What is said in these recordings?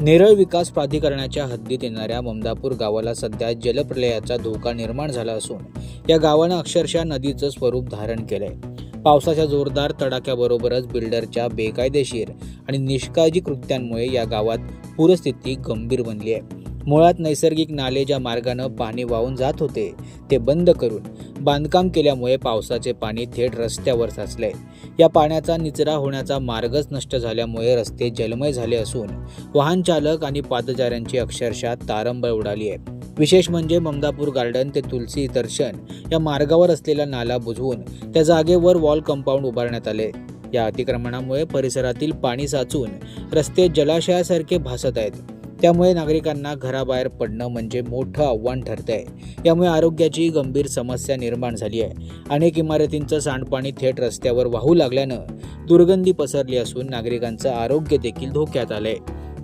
नेरळ विकास प्राधिकरणाच्या हद्दीत येणाऱ्या ममदापूर गावाला सध्या जलप्रलयाचा धोका निर्माण झाला असून या गावानं अक्षरशः नदीचं स्वरूप धारण केलंय. पावसाच्या जोरदार तडाख्याबरोबरच बिल्डरच्या बेकायदेशीर आणि निष्काळजी कृत्यांमुळे या गावात पूरस्थिती गंभीर बनली आहे. मुळात नैसर्गिक नाले ज्या मार्गानं पाणी वाहून जात होते ते बंद करून बांधकाम केल्यामुळे पावसाचे पाणी थेट रस्त्यावर साचले. या पाण्याचा निचरा होण्याचा मार्गच नष्ट झाल्यामुळे रस्ते जलमय झाले असून वाहन चालक आणि पादचाऱ्यांची अक्षरशः तारंबळ उडाली आहे. विशेष म्हणजे ममदापूर गार्डन ते तुलसी दर्शन या मार्गावर असलेला नाला बुजवून त्या जागेवर वॉल कंपाऊंड उभारण्यात आले. या अतिक्रमणामुळे परिसरातील पाणी साचून रस्ते जलाशयासारखे भासत आहेत. त्यामुळे नागरिकांना घराबाहेर पडणं म्हणजे मोठं आव्हान ठरत आहे यामुळे आरोग्याची गंभीर समस्या निर्माण झाली आहे. अनेक इमारतींचं सांडपाणी थेट रस्त्यावर वाहू लागल्यानं दुर्गंधी पसरली असून नागरिकांचं आरोग्य देखील धोक्यात आलंय.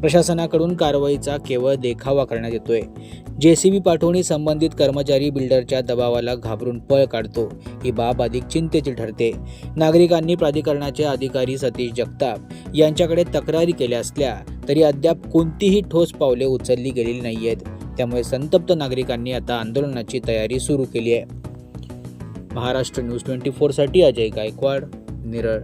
प्रशासनाकडून कारवाईचा केवळ देखावा करण्यात येतोय. जेसीबी पाठवणी संबंधित कर्मचारी बिल्डरच्या दबावाला घाबरून पळ काढतो. ही बाब अधिक चिंतेची ठरते. नागरिकांनी प्राधिकरणाचे अधिकारी सतीश जगताप यांच्याकडे तक्रारी केल्या असल्या तरी अद्याप कोणतीही ठोस पावले उचलली गेलेली नाही आहेत त्यामुळे संतप्त नागरिकांनी आता आंदोलनाची तयारी सुरू केली आहे. महाराष्ट्र न्यूज ट्वेंटी फोरसाठी अजय गायकवाड निरळ.